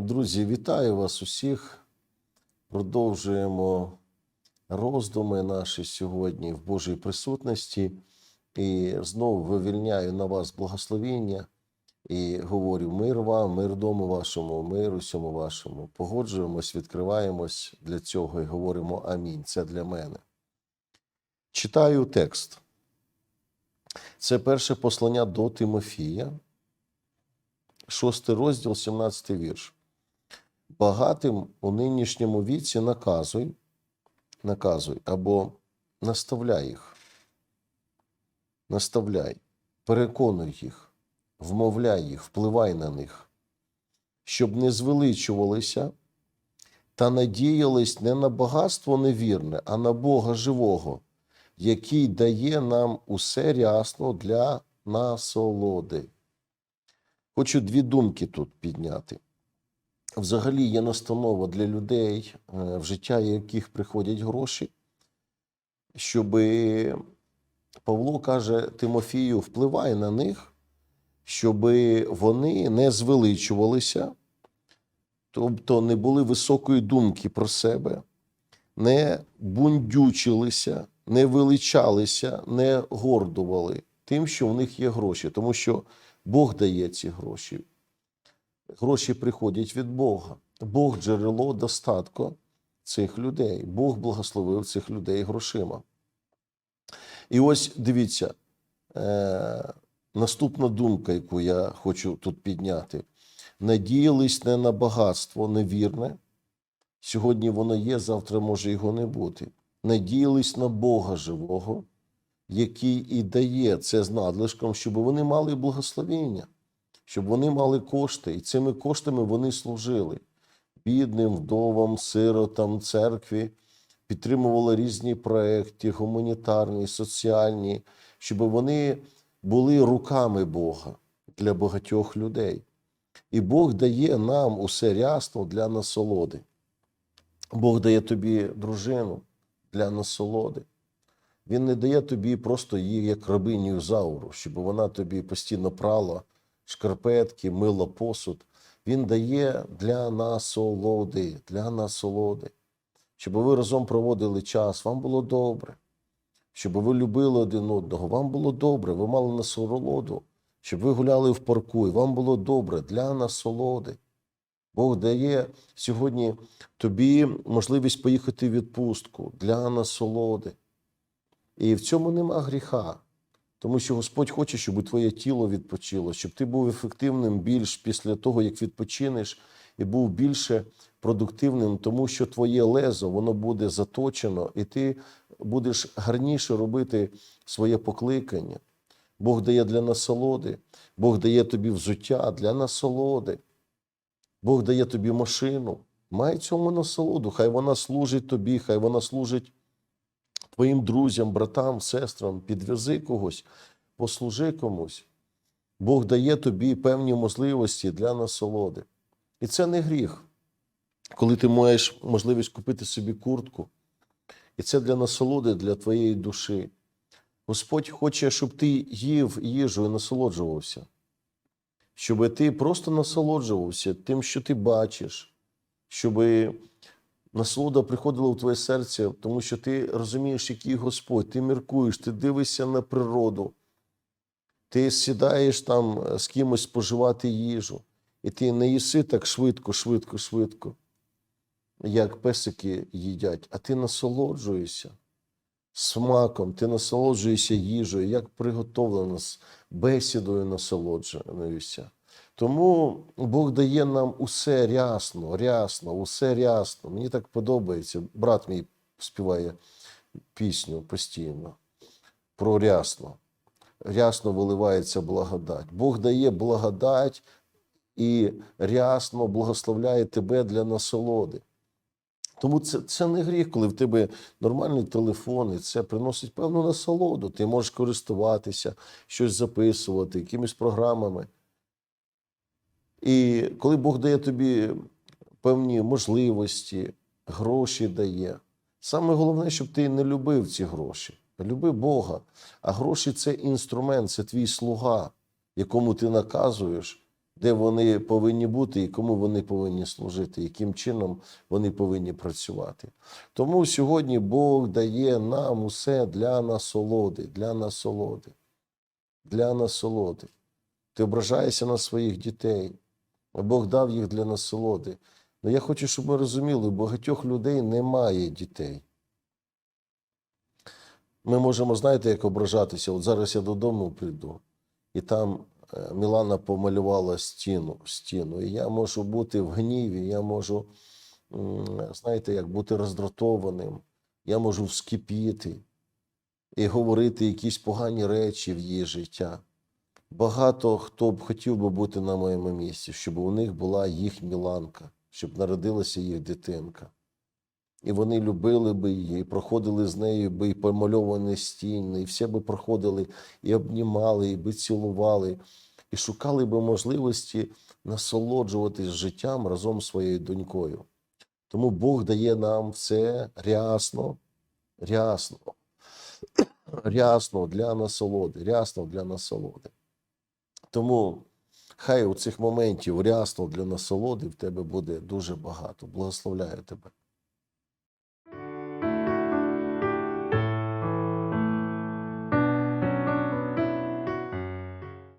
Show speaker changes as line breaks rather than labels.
Друзі, вітаю вас усіх. Продовжуємо роздуми наші сьогодні в Божій присутності. І знову вивільняю на вас благословіння і говорю: мир вам, мир дому вашому, мир усьому вашому. Погоджуємось, відкриваємось для цього і говоримо Амінь. Це для мене. Читаю текст. Це перше послання до Тимофія, шостий розділ, 17 вірш. Багатим у нинішньому віці наказуй, наказуй або наставляй їх. Наставляй, переконуй їх, вмовляй їх, впливай на них, щоб не звеличувалися та надіялись не на багатство невірне, а на Бога живого, який дає нам усе рясно для насолоди. Хочу дві думки тут підняти. Взагалі є настанова для людей, е, в життя яких приходять гроші, щоб Павло каже Тимофію, впливай на них, щоб вони не звеличувалися, тобто не були високої думки про себе, не бундючилися, не величалися, не гордували тим, що в них є гроші, тому що Бог дає ці гроші. Гроші приходять від Бога. Бог джерело достатку цих людей. Бог благословив цих людей грошима. І ось дивіться, е, наступна думка, яку я хочу тут підняти. Надіялись не на багатство невірне. Сьогодні воно є, завтра може його не бути. Надіялись на Бога живого, який і дає це з надлишком, щоб вони мали благословення, щоб вони мали кошти, і цими коштами вони служили бідним, вдовам, сиротам, церкві, підтримували різні проекти, гуманітарні, соціальні, щоб вони були руками Бога для багатьох людей. І Бог дає нам усе рясно для насолоди. Бог дає тобі дружину для насолоди. Він не дає тобі просто її як рабиню зауру, щоб вона тобі постійно прала шкарпетки, мила посуд. Він дає для насолоди, для насолоди, щоб ви разом проводили час, вам було добре, щоб ви любили один одного, вам було добре, ви мали насолоду, щоб ви гуляли в парку, і вам було добре для насолоди. Бог дає сьогодні тобі можливість поїхати в відпустку для насолоди. І в цьому нема гріха. Тому що Господь хоче, щоб твоє тіло відпочило, щоб ти був ефективним більш після того, як відпочинеш, і був більше продуктивним, тому що твоє лезо воно буде заточено, і ти будеш гарніше робити своє покликання. Бог дає для насолоди, Бог дає тобі взуття для насолоди. Бог дає тобі машину. Май цьому насолоду. Хай вона служить тобі, хай вона служить твоїм друзям, братам, сестрам, підвези когось, послужи комусь. Бог дає тобі певні можливості для насолоди. І це не гріх, коли ти маєш можливість купити собі куртку. І це для насолоди, для твоєї душі. Господь хоче, щоб ти їв їжу і насолоджувався, щоб ти просто насолоджувався тим, що ти бачиш, щоб насолода приходила в твоє серце, тому що ти розумієш, який Господь, ти міркуєш, ти дивишся на природу, ти сідаєш там е, з кимось споживати їжу, і ти не їси так швидко, швидко, швидко, як песики їдять, а ти насолоджуєшся смаком, ти насолоджуєшся їжею, як приготовлено бесідою насолоджуєшся. Тому Бог дає нам усе рясно, рясно, усе рясно. Мені так подобається. Брат мій співає пісню постійно про рясно. Рясно виливається благодать. Бог дає благодать і рясно благословляє тебе для насолоди. Тому це, це не гріх, коли в тебе нормальний телефон, і це приносить певну насолоду. Ти можеш користуватися, щось записувати, якимись програмами. І коли Бог дає тобі певні можливості, гроші дає, саме головне, щоб ти не любив ці гроші. Люби Бога. А гроші це інструмент, це твій слуга, якому ти наказуєш де вони повинні бути і кому вони повинні служити, яким чином вони повинні працювати. Тому сьогодні Бог дає нам усе для насолоди, для насолоди, для насолоди. Ти ображаєшся на своїх дітей, Бог дав їх для насолоди. Ну я хочу, щоб ми розуміли, у багатьох людей немає дітей. Ми можемо, знаєте, як ображатися. От зараз я додому прийду, і там е, Мілана помалювала стіну, стіну. І я можу бути в гніві, я можу, знаєте, як бути роздратованим, я можу вскипіти і говорити якісь погані речі в її життя. Багато хто б хотів би бути на моєму місці, щоб у них була їх Міланка, щоб народилася їх дитинка. І вони любили би її, і проходили з нею би і помальовані стіни, і все би проходили, і обнімали, і би цілували, і шукали би можливості насолоджуватись життям разом з своєю донькою. Тому Бог дає нам все рясно, рясно, рясно для насолоди, рясно для насолоди. Тому хай у цих моментів рясно для насолоди в тебе буде дуже багато. Благословляю тебе.